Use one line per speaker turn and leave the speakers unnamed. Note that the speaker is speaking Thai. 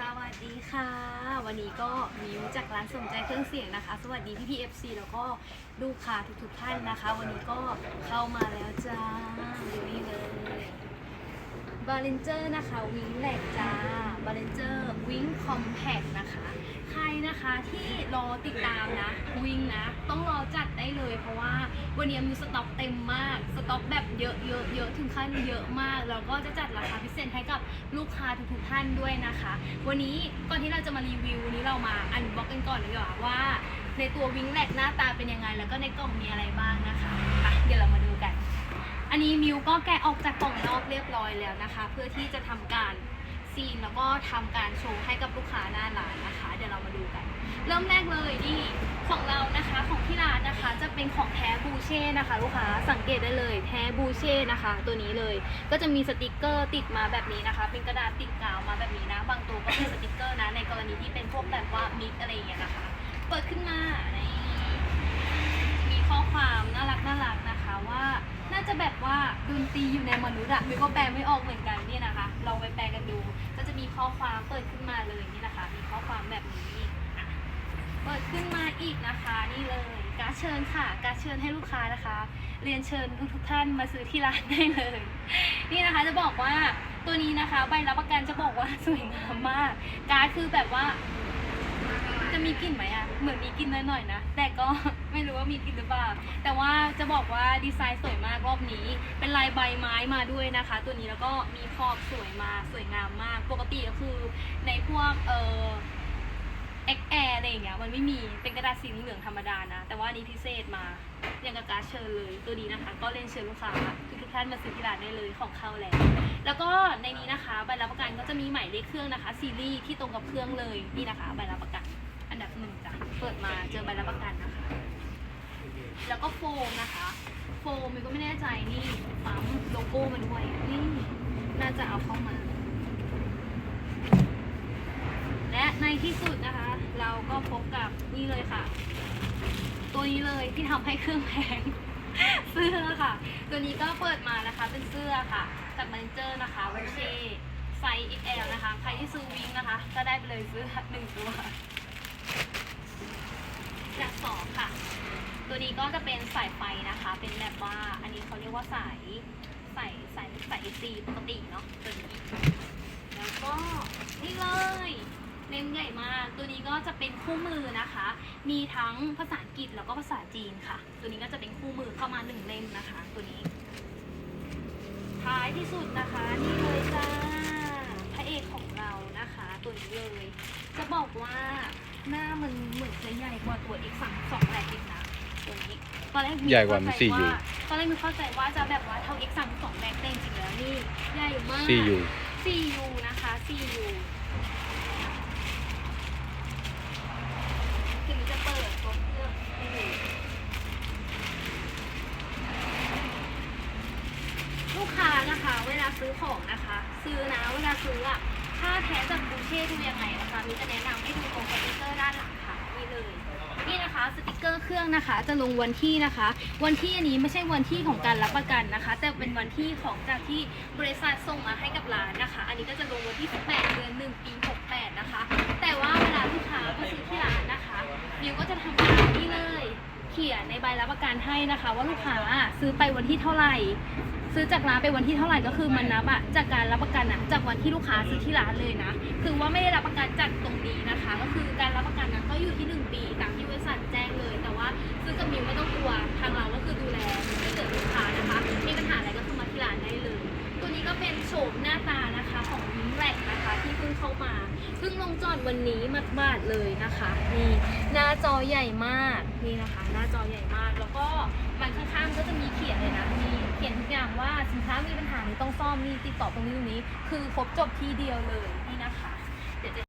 สวัสดีค่ะ วันนี้ก็มิวจากร้านสนใจเครื่องเสียงนะคะ สวัสดีพี่พีเอฟซีแล้วก็ลูกค้าทุกๆท่านนะคะ วันนี้ก็เข้ามาแล้วจ้าอยู่นี่เลยบาเลนเจอร์นะคะวิงแหลกจ้า บาเลนเจอร์วิงคอมแพคนะคะ ใครนะคะที่รอติดตามนะวิงนะ ต้องรอจัดได้เลยเพราะว่าวันนี้มีสต็อกเต็มมาก สต็อกแบบเยอะเยอะเยอะถึงขั้นเยอะมาก แล้วก็จะจัดราคาพิเศษให้กับลูกค้าทุกๆท่านด้วยนะคะ วันนี้ก่อนที่เราจะมารีวิววันนี้เรามาอันบ็อกกันก่อนเลยดีกว่าว่าในตัววิงแลกหน้าตาเป็นยังไง แล้วก็ในกล่องมีอะไรบ้างนะคะไปเดี๋ยวเรามาดูกัน อันนี้มิวก็แกะออกจากกล่องนอกเรียบร้อยแล้วนะคะ เพื่อที่จะทำการ ซีนแล้วก็ทำการโชว์ให้กับลูกค้าหน้าร้านนะคะ เดี๋ยวเรามาดูกัน เริ่มแรกเลยนี่ของเรานะคะของที่ร้านนะคะ จะเป็นของแท้บูเช่นะคะ ลูกค้าสังเกตได้เลยแท้บูเช่นะคะ ตัวนี้เลยก็จะมีสติกเกอร์ติดมาแบบนี้นะคะ เป็นกระดาษติดกาวมาแบบนี้นะ บางตัวก็เป็นสติกเกอร์นะในกรณีที่เป็นพวกแบบว่ามิกอะไรอย่างเงี้ยนะคะ เปิดขึ้นมานี่มีข้อความน่ารักน่ารักนะคะว่าน่าจะแบบ ดนตรีอยู่ในมนุษย์อะมิวก็แปลไม่ออกเหมือนกันเนี่ยนะคะ ลองไปแปลกันดู ก็จะมีข้อความเปิดขึ้นมาเลยนี่นะคะ มีข้อความแบบนี้อะเปิดขึ้นมาอีกนะคะ นี่เลย การดเชิญค่ะ การดเชิญให้ลูกค้านะคะ เรียนเชิญทุกทุกๆท่านมาซื้อที่ร้านได้เลย นี่นะคะจะบอกว่าตัวนี้นะคะใบรับประกันจะบอกว่าสวยงามมาก การดคือแบบว่า จะมีกลิ่นไหมอะเหมือนมีกลิ่นหน่อยๆนะ แต่ก็ ไม่รู้ว่ามีกลิ่นหรือเปล่า แต่ว่าจะบอกว่าดีไซน์สวยมากรอบนี้ เป็นลายใบไม้มาด้วยนะคะ ตัวนี้แล้วก็มีขอบสวยมาสวยงามมาก ปกติก็คือในพวกเอ่อเอ็กแอร์อะไรอย่างเงี้ยมันไม่มี เป็นกระดาษสีเหลืองธรรมดานะ แต่ว่านี้พิเศษมาอย่างกับการเชิญเลยตัวนี้นะคะ ก็เรียนเชิญลูกค้าทุกๆท่านมาซื้อที่ร้านได้เลยของเข้าแล้ว แล้วก็ในนี้นะคะใบรับประกันก็จะมีหมายเลขเครื่องนะคะ ซีรีส์ที่ตรงกับเครื่องเลยนี่นะคะใบรับประกัน ดับหนึ่งจ้ะเปิดมาเจอใบรับประกันนะคะ แล้วก็โฟมนะคะ โฟมมันก็ไม่แน่ใจนี่ปั๊มโลโก้มันด้วยนี่น่าจะเอาเข้ามา และในที่สุดนะคะ เราก็พบกับนี่เลยค่ะ ตัวนี้เลยที่ทำให้เครื่องแพงเสื้อค่ะ ตัวนี้ก็เปิดมานะคะเป็นเสื้อค่ะ จากแมนเจอร์นะคะวิเชไซส์ XL นะคะ ใครที่ซื้อวิงนะคะ ก็ได้ไปเลยเสื้อหนึ่งตัว จากสองค่ะ ตัวนี้ก็จะเป็นสายไฟนะคะ เป็นแบบว่าอันนี้เขาเรียกว่าสายสายสายสายซีปกติเนาะตัวนี้แล้วก็นี่เลยเล่มใหญ่มากตัวนี้ก็จะเป็นคู่มือนะคะ มีทั้งภาษาอังกฤษแล้วก็ภาษาจีนค่ะ ตัวนี้ก็จะเป็นคู่มือเข้ามาหนึ่งเล่มนะคะ ตัวนี้ ท้ายที่สุดนะคะนี่เลยจ้าพระเอกของเรานะคะ ตัวนี้เลย จะบอกว่า หน้ามันเหมือนจะใหญ่กว่าตัว X 3 2แรกอีกนะตัวนี้ตอนแรก
ใหญ่กว่ามัน
เข้ใจ
4U
ตอนแรกมีเข้าใจว่าจะแบบว่าเท่า X 3 2แรกแต่จริงๆแล้วนี่ใหญ่มาก
ซีอยู่
4U นะคะ 4U ถึงจะเปิดตัวเครื่องให้ดูลูกค้านะคะ เวลาซื้อของนะคะ ซื้อนะเวลาซื้ออะถ้าแท้จากบูเช่ดูยังไงนะคะมีจะแนะนำ นะคะสติกเกอร์เครื่องนะคะ จะลงวันที่นะคะ วันที่อันนี้ไม่ใช่วันที่ของการรับประกันนะคะ แต่เป็นวันที่ของจากที่บริษัทส่งมาให้กับร้านนะคะ อันนี้ก็จะลงวันที่ 18 เดือน 1 ปี 68 นะคะ แต่ว่าเวลาลูกค้ามาซื้อที่ร้านนะคะมิวก็จะทำการนี่เลย เขียนในใบรับประกันให้นะคะ ว่าลูกค้าซื้อไปวันที่เท่าไหร่ซื้อจากร้านไปวันที่เท่าไหร่ก็คือมันนับอะจากการรับประกันอะจากวันที่ลูกค้าซื้อที่ร้านเลยนะ คือว่าไม่ได้รับประกันจากตรงนี้นะคะ ก็คือการรับประกันนะก็อยู่ที่ 1 ปีตามที่ บริษัทแจ้งเลย แต่ว่าซื้อกับมิวไม่ต้องกลัวทางเราก็คือดูแลถ้าเกิดลูกค้านะคะ มีปัญหาอะไรก็คือมาที่ร้านได้เลย ตัวนี้ก็เป็นโฉมหน้าตานะคะของวิงแรกนะคะที่เพิ่งเข้ามาเพิ่งลงจอดวันนี้มาบาดๆเลยนะคะนี่หน้าจอใหญ่มากนี่นะคะ หน้าจอใหญ่มาก แล้วก็มันข้างๆก็จะมีเขียนเลยนะมีเขียนทุกอย่างว่าสินค้ามีปัญหานี้ต้องซ่อมนี่ติดต่อตรงนี้ตรงนี้ คือครบจบทีเดียวเลยนี่นะ